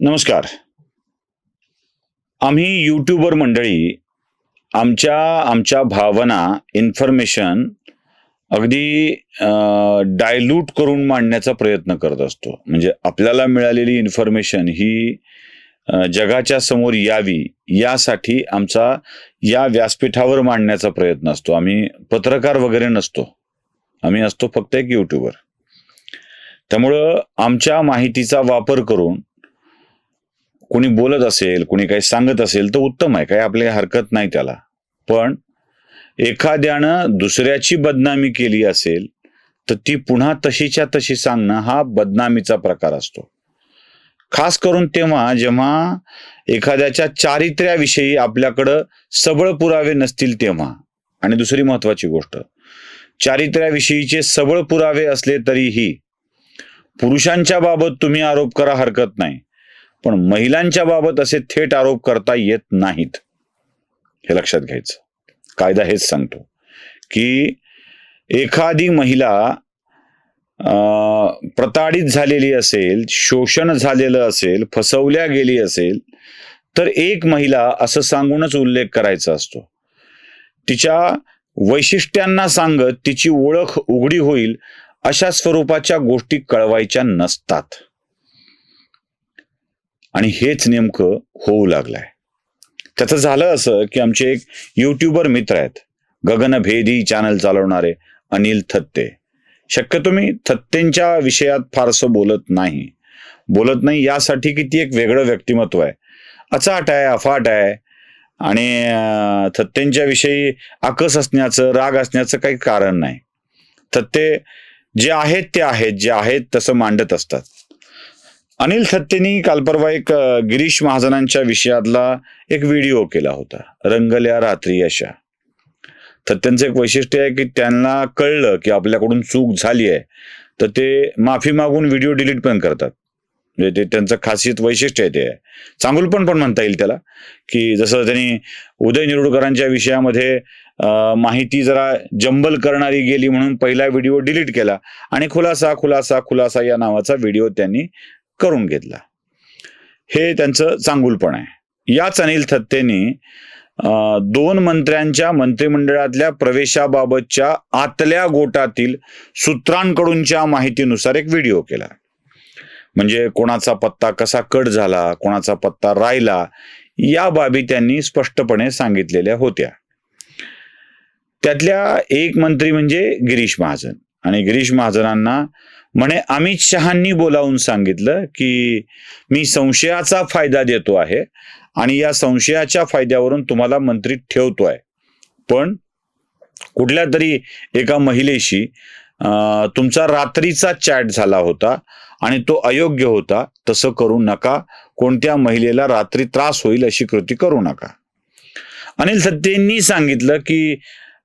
नमस्कार. आम्ही यूट्यूबर मंडळी आमच्या आमच्या भावना इन्फॉर्मेशन अगदी डायल्यूट करून मांडण्याचा प्रयत्न करत असतो. म्हणजे आपल्याला मिळालेली इन्फॉर्मेशन ही जगाच्या समोर यावी यासाठी आमचा या व्यासपीठावर मांडण्याचा प्रयत्न असतो. आम्ही पत्रकार वगैरे नसतो. आम्ही असतो फक्त एक यूट्यूबर त्यामुळं आमच्या माहितीचा वापर करून कोणी बोलत असेल कोणी काही सांगत असेल तर उत्तम आहे. काही आपली हरकत नाही त्याला. पण एखाद्यानं दुसऱ्याची बदनामी केली असेल तर ती पुन्हा तशीच्या तशी सांगणं हा बदनामीचा प्रकार असतो. खास करून तेव्हा जेव्हा एखाद्याच्या चारित्र्याविषयी आपल्याकडं सबळ पुरावे नसतील तेव्हा. आणि दुसरी महत्वाची गोष्ट चारित्र्याविषयीचे सबळ पुरावे असले तरीही पुरुषांच्या बाबत तुम्ही आरोप करा हरकत नाही. पण महिलांच्या बाबत असे थेट आरोप करता येत नाहीत. हे लक्षात घ्यायचं. कायदा हेच सांगतो की एखादी महिला अं, प्रताडित झालेली असेल शोषण झालेलं असेल फसवल्या गेली असेल तर एक महिला असं सांगूनच उल्लेख करायचा असतो. तिच्या वैशिष्ट्यांना सांगत तिची ओळख उघडी होईल अशा स्वरूपाच्या गोष्टी कळवायच्या नसतात. आणि हेच नेमकं होऊ लागलंय. त्याचं झालं असं की आमचे एक युट्यूबर मित्र आहेत. गगनभेदी चॅनल चालवणारे अनिल थत्ते. शक्यतो मी थत्तेंच्या विषयात फारसं बोलत नाही. बोलत नाही यासाठी की ती एक वेगळं व्यक्तिमत्व आहे. अचाट आहे अफाट आहे आणि थत्तेंच्या विषयी आकस असण्याचं राग असण्याचं काही कारण नाही. थत्ते जे आहेत ते आहेत. जे आहेत तसं मांडत असतात. अनिल थत्तेनी काल परवा एक गिरीश महाजनांच्या विषयातला एक व्हिडिओ केला होता रंगल्या रात्री अशा. तर त्यांचं एक वैशिष्ट्य आहे की त्यांना कळलं की आपल्याकडून चूक झाली आहे तर ते माफी मागून व्हिडिओ डिलीट पण करतात. म्हणजे ते त्यांचं खासियत वैशिष्ट्य आहे ते. आहे चांगुलपण पण म्हणता येईल त्याला की जसं त्यांनी उदय निरुडकरांच्या विषयामध्ये माहिती जरा जंबल करणारी गेली म्हणून पहिला व्हिडिओ डिलीट केला आणि खुलासा खुलासा खुलासा या नावाचा व्हिडिओ त्यांनी करून घेतला. हे त्यांचं चांगुलपण आहे. याच अनिल थत्तेनी दोन मंत्र्यांच्या मंत्रिमंडळातल्या प्रवेशाबाबतच्या आतल्या गोटातील सूत्रांकडूनच्या माहितीनुसार एक व्हिडिओ केला. म्हणजे कोणाचा पत्ता कसा कट झाला कोणाचा पत्ता राहिला या बाबी त्यांनी स्पष्टपणे सांगितलेल्या होत्या. त्यातल्या एक मंत्री म्हणजे गिरीश महाजन. आणि गिरीश महाजनांना म्हणे अमित शहांनी बोलावून सांगितलं की मी संशयाचा फायदा देतो आहे आणि या संशयाच्या फायद्यावरून तुम्हाला मंत्री आहे पण कुठल्या तरी एका महिलेशी तुमचा रात्रीचा चॅट झाला होता आणि तो अयोग्य होता तसं करू नका. कोणत्या महिलेला रात्री त्रास होईल अशी कृती करू नका. अनिल सत्तेंनी सांगितलं की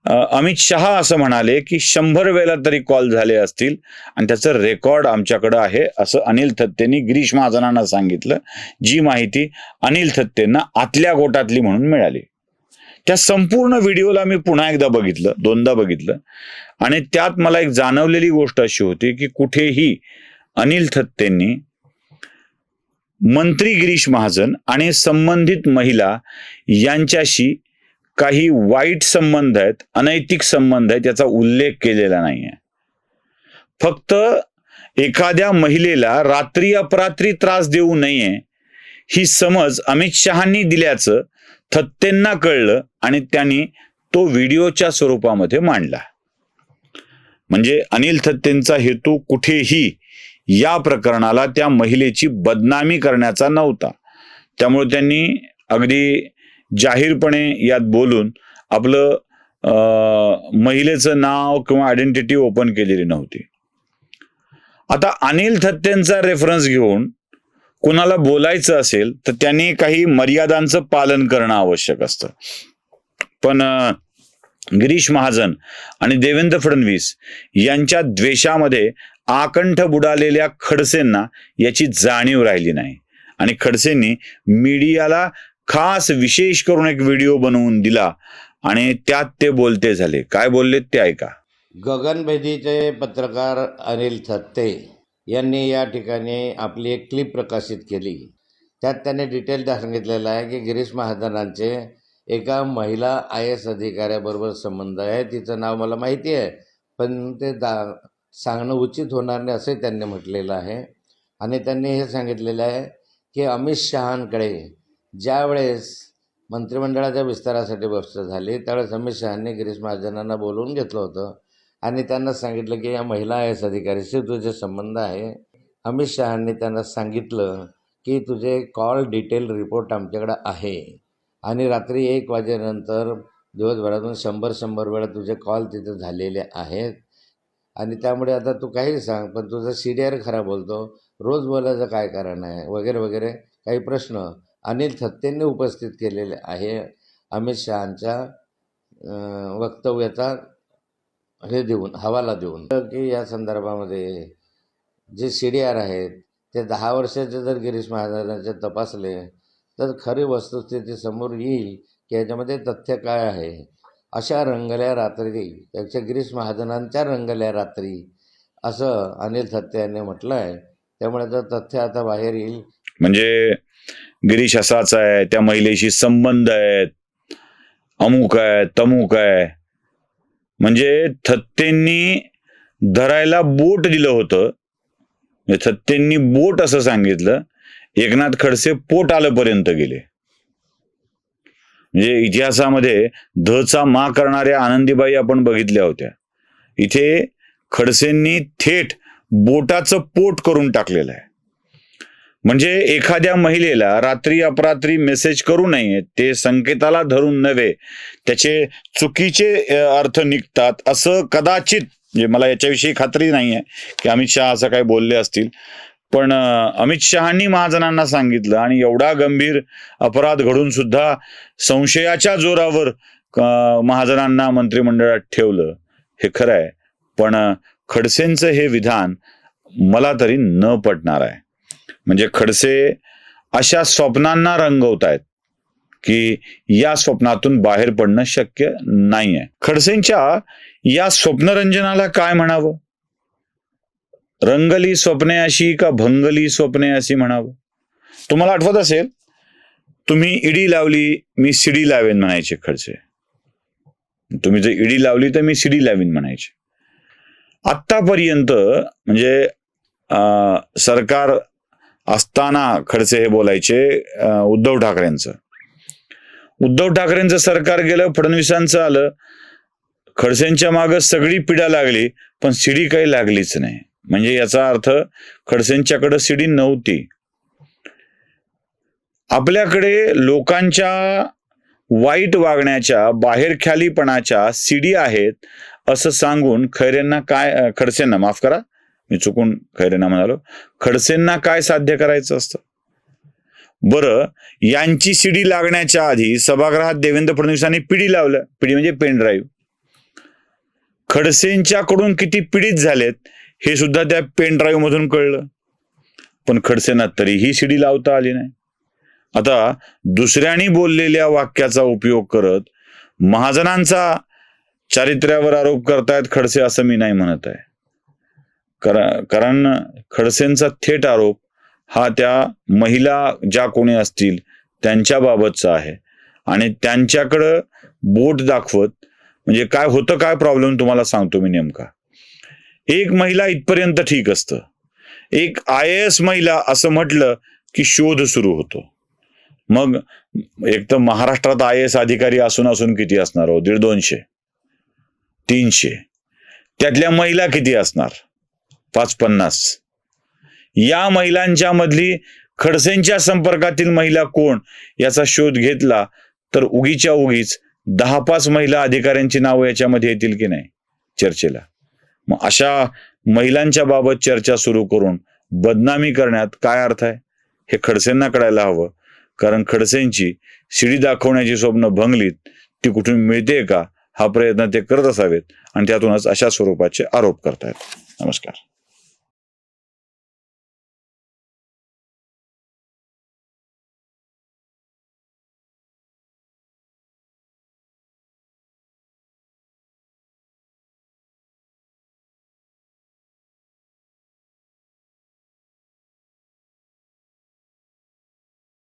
अमित शहा असं म्हणाले की शंभर वेळेला तरी कॉल झाले असतील आणि त्याचं रेकॉर्ड आमच्याकडं आहे असं अनिल थत्तेंनी गिरीश महाजनांना सांगितलं जी माहिती अनिल थत्तेंना आतल्या गोटातली म्हणून मिळाली. त्या संपूर्ण व्हिडिओला मी पुन्हा एकदा बघितलं दोनदा बघितलं. आणि त्यात मला एक जाणवलेली गोष्ट अशी होती की कुठेही अनिल थत्तेंनी मंत्री गिरीश महाजन आणि संबंधित महिला यांच्याशी काही वाईट संबंध आहेत अनैतिक संबंध आहेत याचा उल्लेख केलेला नाहीये. फक्त एखाद्या महिलेला रात्री अपरात्री त्रास देऊ नये ही समज अमित शहांनी दिल्याचं थत्तेंना कळलं आणि त्यांनी तो व्हिडिओच्या स्वरूपामध्ये मांडला. म्हणजे अनिल थत्तेंचा हेतू कुठेही या प्रकरणाला त्या महिलेची बदनामी करण्याचा नव्हता. त्यामुळे त्यांनी अगदी जाहीरपणे यात बोलून आपलं अं, महिलेचं नाव किंवा आयडेंटिटी ओपन केलेली नव्हती. आता अनिल थत्तेंचा रेफरन्स घेऊन कुणाला बोलायचं असेल तर त्यांनी काही मर्यादांचं पालन करणं आवश्यक असतं. पण गिरीश महाजन आणि देवेंद्र फडणवीस यांच्या द्वेषामध्ये आकंठ बुडालेल्या खडसेंना याची जाणीव राहिली नाही. आणि खडसेंनी मीडियाला खास विशेष करून एक व्हिडिओ बनवून दिला आणि त्यात ते बोलते झाले. काय बोलले ते ऐका. गगनभेदीचे पत्रकार अनिल थत्ते यांनी या ठिकाणी आपली एक क्लिप प्रकाशित केली. त्यात त्याने डिटेल सांगितलेलं आहे की गिरीश महाजनांचे एका महिला आय एस अधिकाऱ्याबरोबर संबंध आहे. तिचं नाव मला माहिती आहे पण ते दा सांगणं उचित होणार नाही असंही त्यांनी म्हटलेलं आहे. आणि त्यांनी हे सांगितलेलं आहे की अमित शहांकडे ज्यावेळेस मंत्रिमंडळाच्या विस्तारासाठी व्यवस्था झाली त्यावेळेस अमित शहांनी गिरीश महाजनांना बोलवून घेतलं होतं. आणि त्यांना सांगितलं की या महिला आय एस अधिकारीशी तुझे संबंध आहे. अमित शहांनी त्यांना सांगितलं की तुझे कॉल डिटेल रिपोर्ट आमच्याकडं आहे. आणि रात्री एक वाजेनंतर दिवसभरातून शंभर शंभर वेळा तुझे कॉल तिथे झालेले आहेत. आणि त्यामुळे आता तू काही सांग पण तुझा सी डी आर खरा बोलतो. रोज बोलायचं काय कारण आहे? वगैरे वगैरे काही प्रश्न अनिल थत्तेंनी उपस्थित केलेले आहे. अमित शहांच्या वक्तव्याचा हे देऊन हवाला देऊन. तर की या संदर्भामध्ये जे सी डी आर आहेत ते दहा वर्षाचे जर गिरीश महाराजांचे तपासले तर खरी वस्तुस्थिती समोर येईल की याच्यामध्ये तथ्य काय आहे? अशा रंगल्या रात्री त्याच्या गिरीश महाजनांच्या रंगल्या रात्री असं अनिल थत्ते यांनी म्हटलं आहे त्यामुळे तर तथ्य आता बाहेर येईल म्हणजे गिरीश असाच आहे त्या महिलेशी संबंध आहेत अमुक आहे तमुक आहे. म्हणजे थत्तेंनी धरायला बोट दिलं होतं. म्हणजे थत्तेंनी बोट असं सांगितलं एकनाथ खडसे पोट आल्यापर्यंत गेले. म्हणजे इतिहासामध्ये धचा मा करणाऱ्या आनंदीबाई आपण बघितल्या होत्या. इथे खडसेंनी थेट बोटाचं पोट करून टाकलेलं आहे. म्हणजे एखाद्या महिलेला रात्री अपरात्री मेसेज करू नये ते संकेताला धरून नव्हे त्याचे चुकीचे अर्थ निघतात असं कदाचित म्हणजे मला याच्याविषयी खात्री नाही आहे की अमित शहा असं काही बोलले असतील. पण अमित शहानी महाजनांना सांगितलं आणि एवढा गंभीर अपराध घडून सुद्धा संशयाच्या जोरावर महाजनांना मंत्रिमंडळात ठेवलं. हे खरं आहे पण खडसेंचं हे विधान मला तरी न पटणार आहे. म्हणजे खडसे अशा स्वप्नांना रंगवत आहेत की या स्वप्नातून बाहेर पडणं शक्य नाही आहे खडसेंच्या या स्वप्नरंजनाला काय म्हणावं? रंगली स्वप्ने अशी का भंगली स्वप्ने अशी म्हणावं? तुम्हाला आठवत असेल तुम्ही इडी लावली मी सिडी लावेन म्हणायचे खडसे. तुम्ही जर इडी लावली तर मी सिडी लावीन म्हणायचे. आत्तापर्यंत म्हणजे सरकार असताना खडसे हे बोलायचे उद्धव ठाकरेंचं. उद्धव ठाकरेंचं सरकार गेलं फडणवीसांचं आलं. खडसेंच्या मागं सगळी पिढा लागली पण सीडी काही लागलीच नाही. म्हणजे याचा अर्थ खडसेंच्याकडे सीडी नव्हती. आपल्याकडे लोकांच्या वाईट वागण्याच्या बाहेरख्यालीपणाच्या सिडी आहेत असं सांगून खैरेंना काय खडसेंना माफ करा मी चुकून खैरेंना म्हणालो खडसेंना काय साध्य करायचं असतं? बरं यांची शिडी लागण्याच्या आधी सभागृहात देवेंद्र फडणवीसांनी पिढी लावलं. पिढी म्हणजे पेन ड्राईव्ह. खडसेंच्याकडून किती पीडित झालेत हे सुद्धा त्या पेन ड्राईव्ह मधून कळलं. पण खडसेंना तरीही शिडी लावता आली नाही. आता दुसऱ्यांनी बोललेल्या वाक्याचा उपयोग करत महाजनांचा चारित्र्यावर आरोप करतायत खडसे असं मी नाही म्हणत आहे. कारण खडसेंचा थेट आरोप हा त्या महिला ज्या कोणी असतील त्यांच्या बाबतचा आहे. आणि त्यांच्याकडं बोट दाखवत म्हणजे काय होतं काय प्रॉब्लेम तुम्हाला सांगतो मी नेमका. एक महिला इथपर्यंत ठीक असतं. एक आय एस महिला असं म्हटलं की शोध सुरू होतो. मग एक तर महाराष्ट्रात आय एस अधिकारी असून असून किती असणार हो? दीड दोनशे तीनशे. त्यातल्या महिला किती असणार? पाच पन्नास या महिलांच्या मधली खडसेंच्या संपर्कातील महिला कोण? याचा शोध घेतला तर उगीच्या उगीच दहा पाच महिला अधिकाऱ्यांची नावं याच्यामध्ये येतील की नाही? चर्चेला. मग अशा महिलांच्या बाबत चर्चा सुरू करून बदनामी करण्यात काय अर्थ आहे? हे खडसेंना कळायला हवं. कारण खडसेंची शिडी दाखवण्याची स्वप्न भंगलीत ती कुठून मिळते का? हा प्रयत्न ते करत असावेत आणि त्यातूनच अशा स्वरूपाचे आरोप करतायत. नमस्कार.